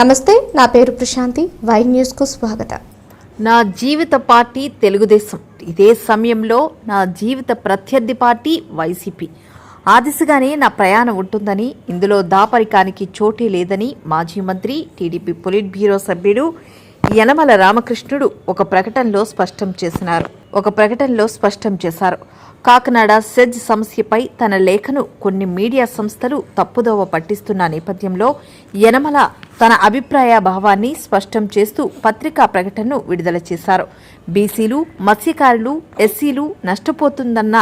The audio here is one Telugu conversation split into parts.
నమస్తే నా పేరు ప్రశాంతి. వై న్యూస్కు స్వాగతం. నా జీవిత పార్టీ తెలుగుదేశం. ఇదే సమయంలో నా జీవిత ప్రత్యర్థి పార్టీ వైసీపీ. ఆ దిశగానే నా ప్రయాణం ఉంటుందని ఇందులో దాపరికానికి చోటే లేదని మాజీ మంత్రి టీడీపీ పొలిట్ బ్యూరో సభ్యుడు యనమల రామకృష్ణుడు ఒక ప్రకటనలో స్పష్టం చేసినారు. ఒక ప్రకటనలో స్పష్టం చేశారు. కాకినాడ సెజ్ సమస్యపై తన లేఖను కొన్ని మీడియా సంస్థలు తప్పుదోవ పట్టిస్తున్న నేపథ్యంలో యనమల తన అభిప్రాయ భావాన్ని స్పష్టం చేస్తూ పత్రికా ప్రకటనను విడుదల చేశారు. బీసీలు మత్స్యకారులు ఎస్సీలు నష్టపోతుందన్న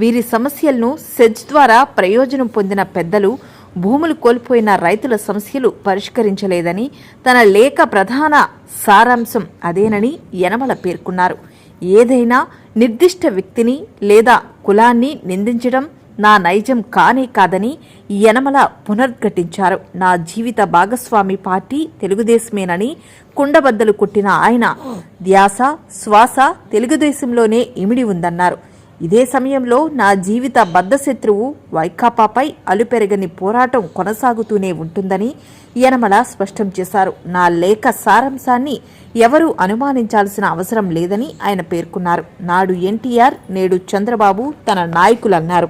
వీరి సమస్యలను సెజ్ ద్వారా ప్రయోజనం పొందిన పెద్దలు భూములు కోల్పోయిన రైతుల సమస్యలు పరిష్కరించలేదని తన లేఖ ప్రధాన సారాంశం అదేనని యనమల పేర్కొన్నారు. ఏదైనా నిర్దిష్ట వ్యక్తిని లేదా కులాన్ని నిందించడం నా నైజం కానే కాదని యనమల పునర్ఘటించారు. నా జీవిత భాగస్వామి పార్టీ తెలుగుదేశమేనని కుండబద్దలు కొట్టిన ఆయన. ధ్యాస శ్వాస తెలుగుదేశంలోనే ఇమిడి ఉందన్నారు. ఇదే సమయంలో నా జీవిత బద్ధశత్రువు వైకాపాపై అలుపెరగని పోరాటం కొనసాగుతూనే ఉంటుందని యనమల స్పష్టం చేశారు. నా లేఖ సారాంశాన్ని ఎవరూ అనుమానించాల్సిన అవసరం లేదని ఆయన పేర్కొన్నారు. నాడు ఎన్టీఆర్ నేడు చంద్రబాబు తన నాయకులన్నారు.